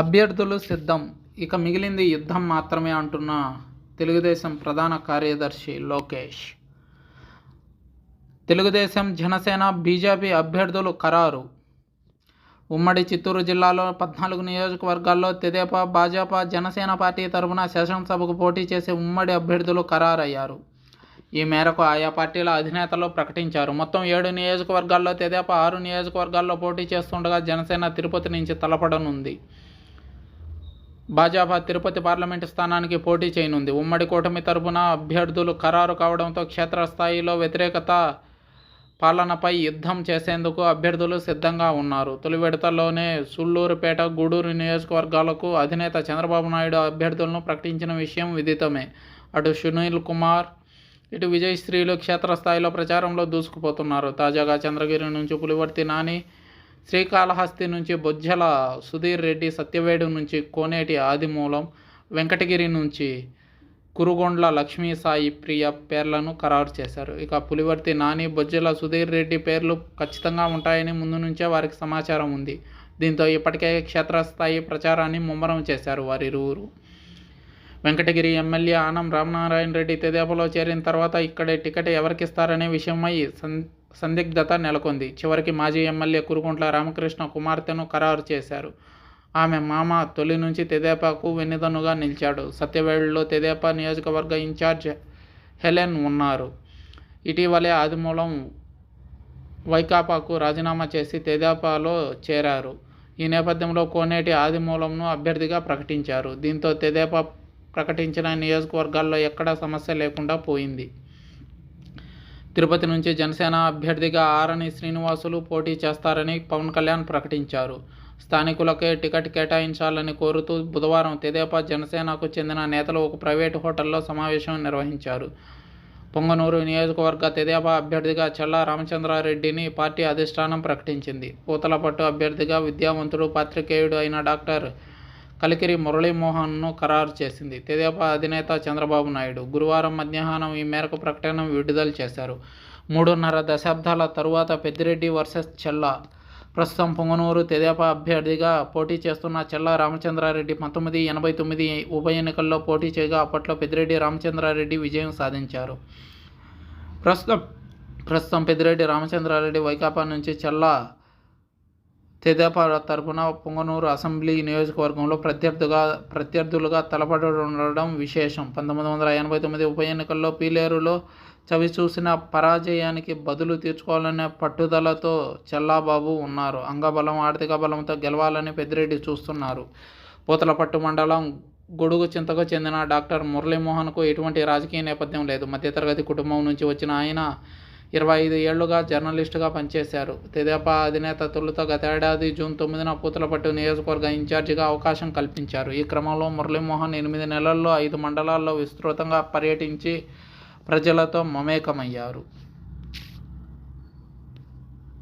అభ్యర్థులు సిద్ధం. ఇక మిగిలింది యుద్ధం మాత్రమే అంటున్న తెలుగుదేశం ప్రధాన కార్యదర్శి లోకేష్. తెలుగుదేశం జనసేన బీజేపీ అభ్యర్థులు ఖరారు. ఉమ్మడి చిత్తూరు జిల్లాలో పద్నాలుగు నియోజకవర్గాల్లో తెదేపా భాజపా జనసేన పార్టీ తరఫున శాసనసభకు పోటీ చేసే ఉమ్మడి అభ్యర్థులు ఖరారయ్యారు. ఈ మేరకు ఆయా పార్టీల అధినేతలు ప్రకటించారు. మొత్తం ఏడు నియోజకవర్గాల్లో తెదేపా ఆరు నియోజకవర్గాల్లో పోటీ చేస్తుండగా జనసేన తిరుపతి నుంచి తలపడనుంది. భాజపా తిరుపతి పార్లమెంటు స్థానానికి పోటీ చేయనుంది. ఉమ్మడి కూటమి తరపున అభ్యర్థులు ఖరారు కావడంతో క్షేత్రస్థాయిలో వ్యతిరేకత పాలనపై యుద్ధం చేసేందుకు అభ్యర్థులు సిద్ధంగా ఉన్నారు. తొలి విడతలోనే సుళ్ళూరుపేట గూడూరు నియోజకవర్గాలకు అధినేత చంద్రబాబు నాయుడు అభ్యర్థులను ప్రకటించిన విషయం విదితమే. అటు సునీల్ కుమార్ ఇటు విజయశ్రీలు క్షేత్రస్థాయిలో ప్రచారంలో దూసుకుపోతున్నారు. తాజాగా చంద్రగిరి నుంచి పులివర్తి నాని శ్రీకాళహస్తి నుంచి బొజ్జల సుధీర్ రెడ్డి సత్యవేడు నుంచి కోనేటి ఆదిమూలం వెంకటగిరి నుంచి కురుగొండ్ల లక్ష్మీ సాయి ప్రియ పేర్లను ఖరారు చేశారు. ఇక పులివర్తి నాని బొజ్జల సుధీర్ రెడ్డి పేర్లు ఖచ్చితంగా ఉంటాయని ముందు నుంచే వారికి సమాచారం ఉంది. దీంతో ఇప్పటికే క్షేత్రస్థాయి ప్రచారాన్ని ముమ్మరం చేశారు వారిరువురు వెంకటగిరి ఎమ్మెల్యే ఆనం రామనారాయణ రెడ్డి తెదేపలో చేరిన తర్వాత ఇక్కడే టికెట్ ఎవరికిస్తారనే విషయమై సం సందిగ్ధత నెలకొంది. చివరికి మాజీ ఎమ్మెల్యే కురుకుంట్ల రామకృష్ణ కుమార్తెను ఖరారు చేశారు. ఆమె మామ తొలి నుంచి తెదేపాకు వెన్నుదన్నుగా నిలిచాడు. సత్యవేడులో తెదేపా నియోజకవర్గ ఇన్ఛార్జ్ హెలెన్ ఉన్నారు. ఇటీవలే ఆదిమూలం వైకాపాకు రాజీనామా చేసి తెదేపాలో చేరారు. ఈ నేపథ్యంలో కోనేటి ఆదిమూలంను అభ్యర్థిగా ప్రకటించారు. దీంతో తెదేపా ప్రకటించిన నియోజకవర్గాల్లో ఎక్కడా సమస్య లేకుండా పోయింది. తిరుపతి నుంచి జనసేన అభ్యర్థిగా ఆరని శ్రీనివాసులు పోటీ చేస్తారని పవన్ కళ్యాణ్ ప్రకటించారు. స్థానికులకే టికెట్ కేటాయించాలని కోరుతూ బుధవారం తెదేపా జనసేనకు చెందిన నేతలు ఒక ప్రైవేటు హోటల్లో సమావేశం నిర్వహించారు. పొంగనూరు నియోజకవర్గ తెదేపా అభ్యర్థిగా చల్లా రామచంద్రారెడ్డిని పార్టీ అధిష్టానం ప్రకటించింది. పూతలపట్టు అభ్యర్థిగా విద్యావంతుడు పాత్రికేయుడు అయిన డాక్టర్ కలికిరి మురళీమోహన్ను ఖరారు చేసింది. తెదేపా అధినేత చంద్రబాబు నాయుడు గురువారం మధ్యాహ్నం ఈ మేరకు ప్రకటన విడుదల చేశారు. మూడున్నర దశాబ్దాల తరువాత పెద్దిరెడ్డి వర్సెస్ చెల్లా. ప్రస్తుతం పొంగనూరు తెదేపా అభ్యర్థిగా పోటీ చేస్తున్న చెల్లా రామచంద్రారెడ్డి పంతొమ్మిది ఎనభై తొమ్మిది ఉప ఎన్నికల్లో పోటీ చేయగా అప్పట్లో పెద్దిరెడ్డి రామచంద్రారెడ్డి విజయం సాధించారు. ప్రస్తుతం ప్రస్తుతం పెద్దిరెడ్డి రామచంద్రారెడ్డి వైకాపా నుంచి చెల్లా తెదేపా తరపున పొంగనూరు అసెంబ్లీ నియోజకవర్గంలో ప్రత్యర్థిగా ప్రత్యర్థులుగా తలపడడం విశేషం. పంతొమ్మిది వందల ఎనభై తొమ్మిది ఉప ఎన్నికల్లో పీలేరులో చవి చూసిన పరాజయానికి బదులు తీర్చుకోవాలనే పట్టుదలతో చెల్లాబాబు ఉన్నారు. అంగబలం ఆర్థిక బలంతో గెలవాలని పెద్దిరెడ్డి చూస్తున్నారు. పూతలపట్టు మండలం గొడుగు చింతకు చెందిన డాక్టర్ మురళీమోహన్కు ఎటువంటి రాజకీయ నేపథ్యం లేదు. మధ్యతరగతి కుటుంబం నుంచి వచ్చిన ఆయన ఇరవై ఐదు ఏళ్ళుగా జర్నలిస్టుగా పనిచేశారు. తెదేపా అధినేత తొలుత గతేడాది జూన్ తొమ్మిదిన పూతలపట్టు నియోజకవర్గ ఇన్ఛార్జిగా అవకాశం కల్పించారు. ఈ క్రమంలో మురళీమోహన్ ఎనిమిది నెలల్లో ఐదు మండలాల్లో విస్తృతంగా పర్యటించి ప్రజలతో మమేకమయ్యారు.